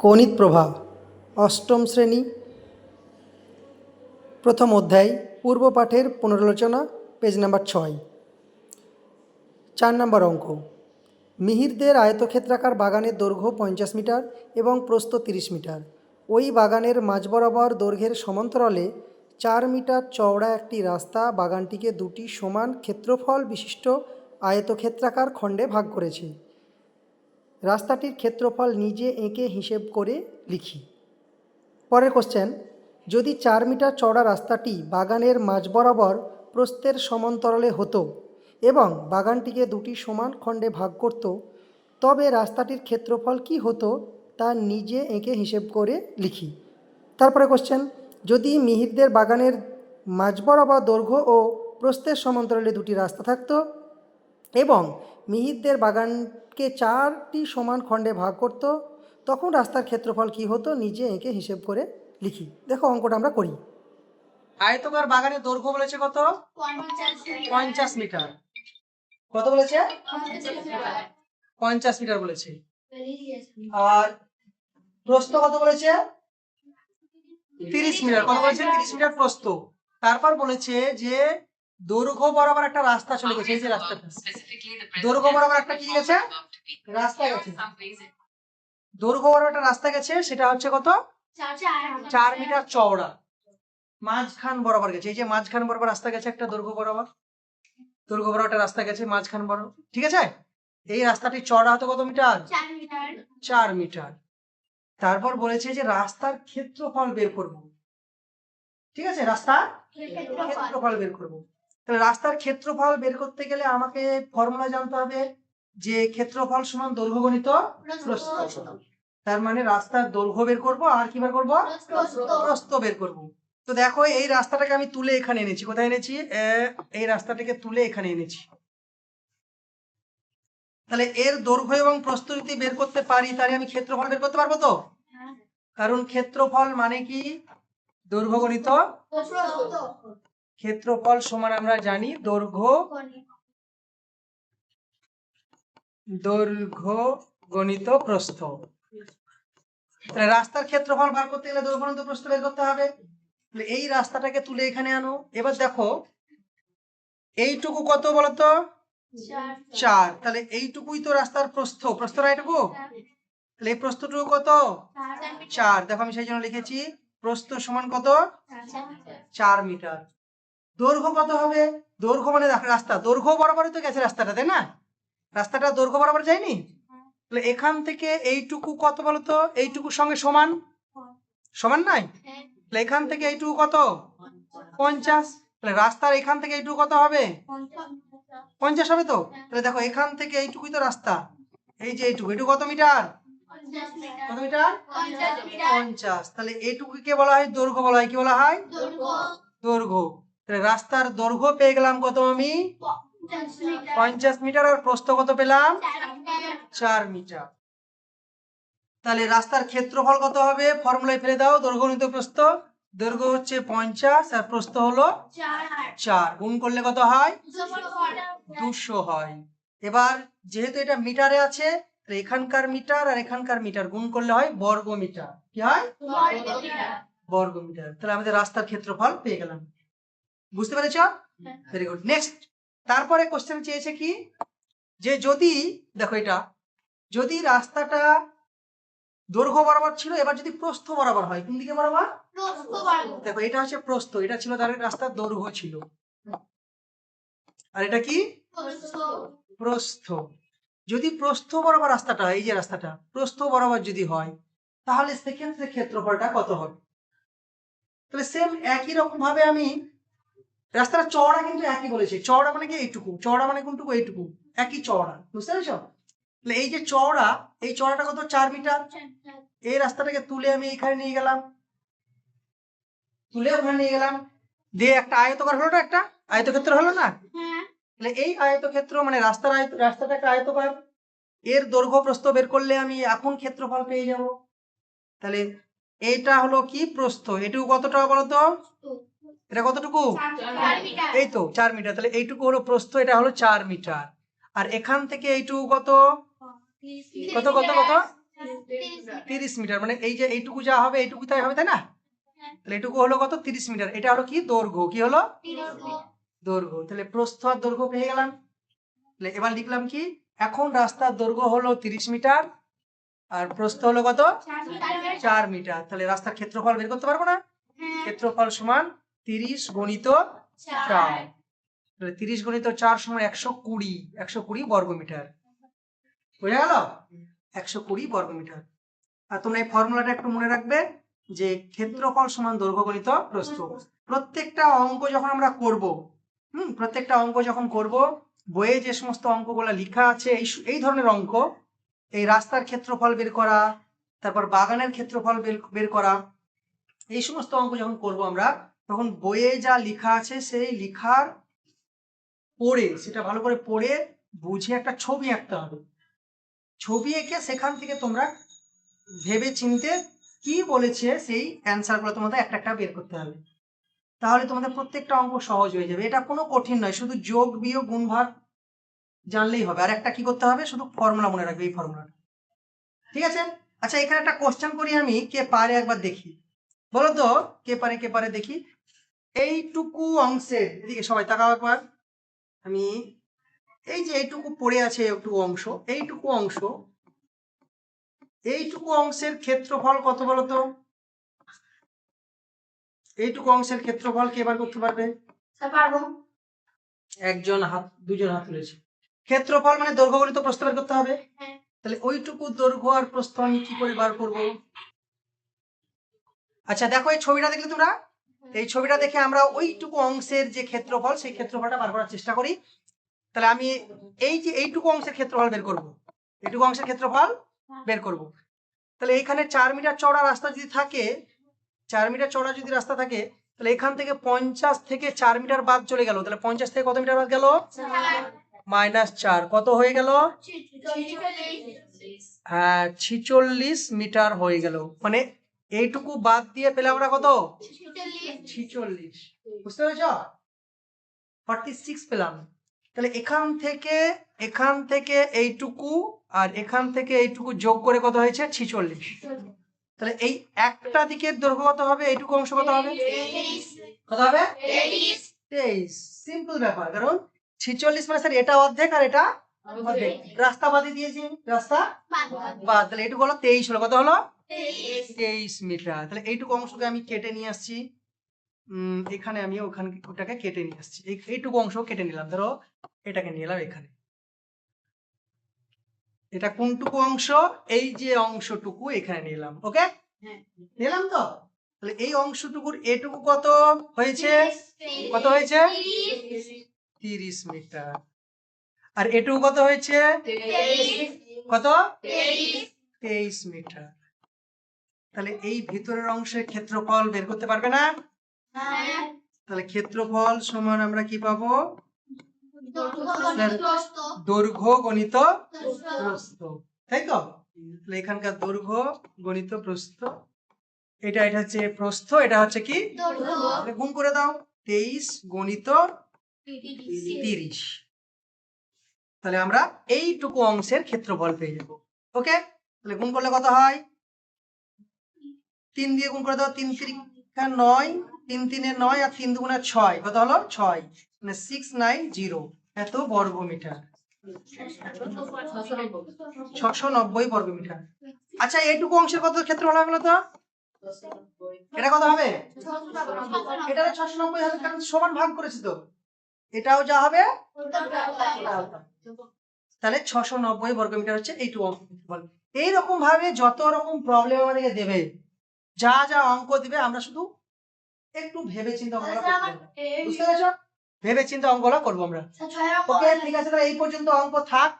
কৌণিক প্রভা অষ্টম শ্রেণি, প্রথম অধ্যায়, পূর্ব পাঠের পুনরালোচনা, পেজ নাম্বার ছয়। চার নম্বর অঙ্ক। মিহিরদের আয়তক্ষেত্রাকার বাগানের দৈর্ঘ্য পঞ্চাশ মিটার এবং প্রস্থ তিরিশ মিটার। ওই বাগানের মাঝ বরাবর দৈর্ঘ্যের সমান্তরালে চার মিটার চওড়া একটি রাস্তা বাগানটিকে দুটি সমান ক্ষেত্রফল বিশিষ্ট আয়তক্ষেত্রাকার খণ্ডে ভাগ করেছে। রাস্তাটির ক্ষেত্রফল নিজে এঁকে হিসেব করে লিখি। পরের কোশ্চেন যদি চার মিটার চওড়া রাস্তাটি বাগানের মাঝ বরাবর প্রস্থের সমান্তরালে হতো এবং বাগানটিকে দুটি সমান খণ্ডে ভাগ করত, তবে রাস্তাটির ক্ষেত্রফল কি হতো তা নিজে এঁকে হিসেব করে লিখি। তারপরে কোশ্চেন যদি মিহিরদের বাগানের মাঝ বরাবর দৈর্ঘ্য ও প্রস্থের সমান্তরালে দুটি রাস্তা থাকতো এবং মিহিরদের বাগানকে চারটি সমান খণ্ডে ভাগ করত, তখন রাস্তার ক্ষেত্রফল কী হতো নিজে এঁকে হিসেব করে লিখি। দেখো অঙ্কটা আমরা করি। আয়তকার বাগানের দৈর্ঘ্য বলেছে কত? পঞ্চাশ মিটার। কত বলেছে? পঞ্চাশ মিটার বলেছে। আর প্রস্থ কত বলেছে? তিরিশ মিটার। কত বলেছে? তিরিশ মিটার প্রস্থ। তারপর বলেছে যে দৈর্ঘ্য বরাবর একটা রাস্তা চলে গেছে এই যে রাস্তাটা। দৈর্ঘ্য বরাবর একটা কি গেছে? রাস্তা গেছে। দৈর্ঘ্য বরাবর একটা রাস্তা গেছে সেটা হচ্ছে কত? চার মিটার চওড়া। মাঝখান বরাবর গেছে। এই যে মাঝখান বরাবর রাস্তা গেছে একটা দৈর্ঘ্য বরাবর। দৈর্ঘ্য বরাবর একটা রাস্তা গেছে মাঝখান বরাবর। ঠিক আছে? এই রাস্তাটি চওড়া হতো কত মিটার? চার মিটার। তারপর বলেছে যে রাস্তার ক্ষেত্রফল বের করব। ঠিক আছে? রাস্তা ক্ষেত্রফল বের করব। তাহলে রাস্তার ক্ষেত্রফল বের করতে গেলে আমাকে ফর্মুলা জানতে হবে যে ক্ষেত্রফল সমান দৈর্ঘ্য গণিত তার মানে রাস্তার দৈর্ঘ্য বের করব আর কি বের করব? প্রস্থ বের করব। তো দেখো এই রাস্তাটাকে আমি তুলে এখানে এনেছি। কোথায় এনেছি? এই রাস্তাটাকে তুলে এখানে এনেছি। তাহলে এর দৈর্ঘ্য এবং প্রস্থ যদি বের করতে পারি তাহলে আমি ক্ষেত্রফল বের করতে পারব তো? কারণ ক্ষেত্রফল মানে কি? দৈর্ঘ্য গণিত ক্ষেত্রফল সমান আমরা জানি দৈর্ঘ্য দৈর্ঘ্য গণিত প্রস্থ। রাস্তার ক্ষেত্রফল বার করতে গেলে দৈর্ঘ্য গণিত প্রস্থ বের করতে হবে। এই রাস্তাটাকে তুলে এখানে আনো। এবার দেখো, এইটুকু কত বলতো? চার। তাহলে এইটুকুই তো রাস্তার প্রস্থ। প্রস্থটা এটুকু তাহলে এই প্রস্থটুকু কত? চার। দেখো আমি সেই জন্য লিখেছি, প্রস্থ সমান কত? চার মিটার। দৈর্ঘ্য কত হবে? দৈর্ঘ্য মানে রাস্তা। দৈর্ঘ্য বরাবরই তো গেছে রাস্তাটা তাই না? রাস্তাটা দৈর্ঘ্য বরাবর যায়নি? তাহলে এখান থেকে এইটুকু কত বলতো এইটুকুর সঙ্গে সমান? সমান নাই? তাহলে এখান থেকে এইটুকু কত? পঞ্চাশ। তাহলে রাস্তার এখান থেকে এইটুকু কত হবে? পঞ্চাশ। হবে তো? তাহলে দেখো এখান থেকে এইটুকুই তো রাস্তা। এই যে এইটুকু এইটুকু কত মিটার? কত মিটার? পঞ্চাশ তাহলে এইটুকুকে বলা হয় দৈর্ঘ্য বলা হয় কি বলা হয়? দৈর্ঘ্য। রাস্তার দৈর্ঘ্য পেয়ে গেলাম কত আমি? পঞ্চাশ মিটার। আর প্রস্থ কত পেলাম? চার মিটার। তাহলে রাস্তার ক্ষেত্রফল কত হবে? ফর্মুলায় ফেলে দাও দৈর্ঘ্য নিত প্রস্থ। দৈর্ঘ্য হচ্ছে পঞ্চাশ আর প্রস্থ হলো চার। গুণ করলে কত হয়? দুশো হয়। এবার যেহেতু এটা মিটারে আছে এখানকার মিটার আর এখানকার মিটার গুণ করলে হয় বর্গ মিটার কি হয়? বর্গ মিটার তাহলে আমাদের রাস্তার ক্ষেত্রফল পেয়ে গেলাম। বুঝতে পেরেছ? ভেরি গুড নেক্সট তারপরে কোশ্চেন চেয়েছে কি? যে যদি দেখো এটা যদি রাস্তাটা দৈর্ঘ্য বরাবর ছিল এবার যদি প্রস্থ বরাবর হয় কোন দিকে বরাবর? দেখো এটা হচ্ছে প্রস্থ এটা ছিল তার রাস্তার দৈর্ঘ্য ছিল। আর এটা কি? প্রস্থ। যদি প্রস্থ বরাবর রাস্তাটা এই যে রাস্তাটা প্রস্থ বরাবর যদি হয় তাহলে সেক্ষেত্রে ক্ষেত্রফলটা কত হবে? তাহলে সেম একই রকম ভাবে আমি রাস্তাটা চওড়া কিন্তু একই বলেছে। চওড়া মানে কি? এইটুকু। চওড়া মানে কোনটুকু? এইটুকু। একই চওড়া। বুঝতে পেরেছ? তাহলে এই যে চওড়া এই চওড়াটা কত? চার মিটার? এই রাস্তাটাকে তুলে আমি এখানে নিয়ে গেলাম। তুলে ওখানে নিয়ে গেলাম। দিয়ে একটা আয়তকার হলো না একটা? আয়তক্ষেত্র হলো না? তাহলে এই আয়তক্ষেত্র মানে রাস্তার আয়ত রাস্তাটা একটা আয়তকার এর দৈর্ঘ্য প্রস্থ বের করলে আমি এখন ক্ষেত্রফল পেয়ে যাব। তাহলে এইটা হলো কি? প্রস্থ। এটুকু কতটা বলতো? এটা কতটুকু? এই তো চার মিটার। তাহলে এইটুকু হলো প্রস্থ এটা হলো চার মিটার। আর এখান থেকে এইটুকু কত? কত কত কত? তিরিশ মিটার। মানে এই যে এইটুকু যা হবে এইটুকু তাই হবে তাই না? তাহলে এটুকু হলো কত? তিরিশ মিটার। এটা হলো কি? দৈর্ঘ্য। কি হলো? দৈর্ঘ্য। তাহলে প্রস্থ আর দৈর্ঘ্য পেয়ে গেলাম। তাহলে এবার লিখলাম কি? এখন রাস্তার দৈর্ঘ্য হলো তিরিশ মিটার। আর প্রস্থ হলো কত? চার মিটার। তাহলে রাস্তার ক্ষেত্রফল বের করতে পারব না? ক্ষেত্রফল সমান তিরিশ গণিত চার। তিরিশ গণিত চার সময় একশো কুড়ি একশো কুড়ি বর্গ মিটার বোঝা গেল? একশো কুড়ি বর্গ মিটার আর তোমরা এই ফর্মুলাটা একটু মনে রাখবে যে ক্ষেত্রফল সমান দৈর্ঘ্য গণিত প্রস্থ প্রত্যেকটা অঙ্ক যখন আমরা করব হুম প্রত্যেকটা অঙ্ক যখন করব বইয়ে যে সমস্ত অঙ্কগুলো লেখা আছে এই এই ধরনের অঙ্ক এই রাস্তার ক্ষেত্রফল বের করা তারপর বাগানের ক্ষেত্রফল বের- বের করা এই সমস্ত অঙ্ক যখন করব আমরা তখন বইয়ে যা লেখা আছে, সেই লেখার পড়ে, সেটা ভালো করে পড়ে, বুঝে একটা ছবি আঁকতে হবে। ছবি এঁকে সেখান থেকে তোমরা ভেবে চিনতে কি বলেছে, সেই অ্যান্সারগুলো তোমাদের একটা একটা বের করতে হবে। তাহলে তোমাদের প্রত্যেকটা অঙ্ক সহজ হয়ে যাবে। এটা কোনো কঠিন নয়, শুধু যোগ, বিয়োগ গুণ ভাগ জানলেই হবে। আর একটা কি করতে হবে? শুধু ফর্মুলা মনে রাখবে এই ফর্মুলাটা ঠিক আছে? আচ্ছা এখানে একটা কোশ্চেন করি আমি, কে পারে একবার দেখি। বলো তো, কে পারে কে পারে দেখি। এইটুকু অংশের এদিকে সবাই তাকাও একবার। আমি এই যে এইটুকু পড়ে আছে একটু অংশ এইটুকু অংশ। এইটুকু অংশের ক্ষেত্রফল কত বলো তো এইটুকু অংশের ক্ষেত্রফল কে বার করতে পারবে? একজন হাত দুজন হাত তুলেছে। ক্ষেত্রফল মানে দৈর্ঘ্য গণিত প্রস্থ বের করতে হবে। হ্যাঁ। তাহলে ওইটুকু দৈর্ঘ্য আর প্রস্থ আমি কি করে বার করব? আচ্ছা দেখো এই ছবিটা দেখলে তোমরা? এই ছবিটা দেখে আমরা ওইটুকু অংশের যে ক্ষেত্রফল সেই ক্ষেত্রফলটা বার করার চেষ্টা করি। তাহলে আমি এই যে এইটুকু অংশের ক্ষেত্রফল বের করব। এইটুকু অংশের ক্ষেত্রফল বের করব। তাহলে এইখানে চার মিটার চড়া রাস্তা যদি থাকে চার মিটার চড়া যদি রাস্তা থাকে তাহলে এখান থেকে পঞ্চাশ থেকে চার মিটার বাদ চলে গেল। তাহলে পঞ্চাশ থেকে কত মিটার বাদ গেল? মাইনাস চার। কত হয়ে গেল? হ্যাঁ ছিচল্লিশ মিটার হয়ে গেল। মানে এইটুকু বাদ দিয়ে পেলে আমরা কত? ছিচল্লিশ। বুঝতে পেরেছ? ফর্টি সিক্স পেলাম। তাহলে এখান থেকে এখান থেকে এইটুকু আর এখান থেকে এইটুকু যোগ করে কত হয়েছে? ছিচল্লিশ। তাহলে এই একটা দিকের দৈর্ঘ্য কত হবে? এইটুকু অংশ কত হবে? কত হবে? তেইশ। সিম্পল ব্যাপার কারণ ছিচল্লিশ মানে স্যার এটা অর্ধেক আর এটা অর্ধেক। রাস্তা বাদে দিয়েছি রাস্তা বাদ। তাহলে এইটুকু হলো তেইশ হলো। কত হলো? তেইশ মিটার তাহলে এইটুকু অংশকে আমি কেটে নিয়ে আসছি। উম, এখানে আমি ওখানে ওটাকে কেটে নিয়ে আসছি। এইটুকু অংশ কেটে নিলাম। ধরো এটাকে নিয়ে এলাম এখানে। এটা কোনটুকু অংশ? এই যে অংশটুকু এখানে নিলাম ওকে? নিলাম তো? তাহলে এই অংশটুকুর এটুকু কত হয়েছে? কত হয়েছে? তিরিশ। মিটার আর এটুকু কত হয়েছে? কত? তেইশ। মিটার তাহলে এই ভিতরের অংশের ক্ষেত্রফল বের করতে পারবে না? তাহলে ক্ষেত্রফল সমান আমরা কি পাবো? দৈর্ঘ্য গণিত প্রস্থ। তাই তো? এখানকার দৈর্ঘ্য গণিত প্রস্থ। এটা এটা হচ্ছে প্রস্থ, এটা হচ্ছে কি? গুণ করে দাও। তেইশ গণিত তিরিশ। তাহলে আমরা এইটুকু অংশের ক্ষেত্রফল পেয়ে যাব। ওকে? তাহলে গুণ করলে কত হয়? তিন দিয়ে গুণ করে দাও, তিন তিরিকা নয়, তিন তিনে নয় আর তিন দুগুণে ছয়, কত হলো? ছয় মানে সিক্স নাইন জিরো এত বর্গ মিটার ছশো নব্বই বর্গ মিটার আচ্ছা এইটুকু অংশের কত ক্ষেত্রফল হবে হলো তো? এটা কত হবে? এটা ছশো নব্বই হবে, কারণ সমান ভাগ করেছি তো। এটাও যা হবে? তাহলে ছশো নব্বই বর্গ মিটার হচ্ছে এইটুকু অংশ। এইরকম ভাবে যত রকম প্রবলেম আমাদেরকে দেবে যা যা অঙ্ক দিবে আমরা শুধু একটু ভেবে চিন্তা অঙ্কগুলো পেরেছ? ভেবে চিন্তা অঙ্কগুলো করব আমরা। ওকে ঠিক আছে তাহলে এই পর্যন্ত অঙ্ক থাক।